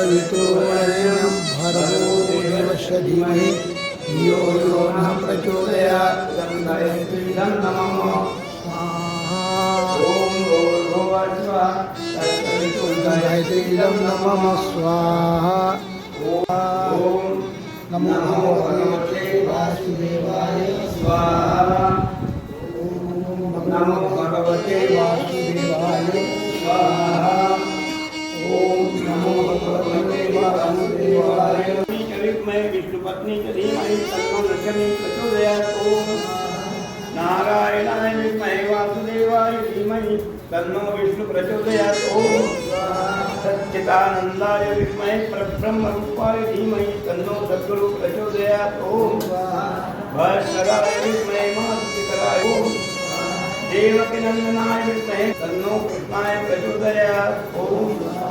भूर्भुवस्वः तत्सवितुर्वरेण्यं भर्गो देवस्य धीमहि धियो यो नः प्रचोदयात् गायत्री स्वाहा। ॐ भुवस्वः तत्सवितुर्वरेण्यं गायत्रीदं स्वाहा। ॐ नमो नमो भगवते वासुदेवाय। स्वाहा। नमो भगवते वासुदेवाय। स्वाहा। ओम नमो भगवते वासुदेवाय मैं विष्णु पत्नी च धीमहि तन्नो लक्ष्मी प्रचोदयात् ओम नारायणाय विद्महे वासुदेवाय धीमहि तन्नो विष्णु प्रचोदयात् ओम सच्चिदानन्दाय विद्महे परब्रह्म रूपाय धीमहि तन्नो सद्गुरु प्रचोदयात् ओम भास्कराय विद्महे मातृकराय ओम देवकीनन्दनाय विद्महे तन्नो कृष्णाय प्रचोदयात् ओम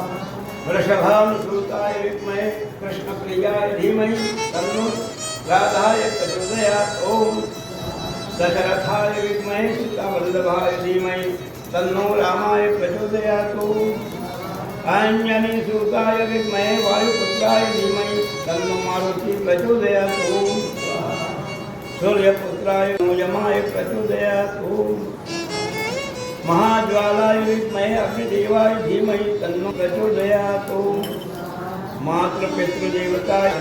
वृषभानुसूताय विद्महे कृष्णप्रियाय धीमहि तन्नो राधाय प्रचोदयात् ओम। दशरथाय विद्महे सीतावल्लभाय धीमहि तन्नो रामाय प्रचोदयात् ओम। आञ्जनेयसूताय विद्महे वायुपुत्राय धीमहि तन्नो मारुति प्रचोदयात् सूर्यपुत्राय यमाय प्रचोदयात् ओम महाज्वालाय विद्महे अग्निदेवाय धीमहि तन्नो प्रचोदयात्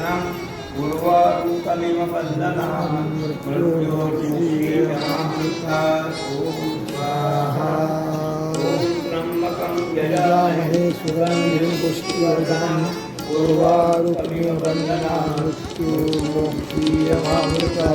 नमः पूर्वारूकमिव वन्दनाः त्र्यम्बकं यजामहे सुगन्धिं मृत्युर्मोक्षीयमामृता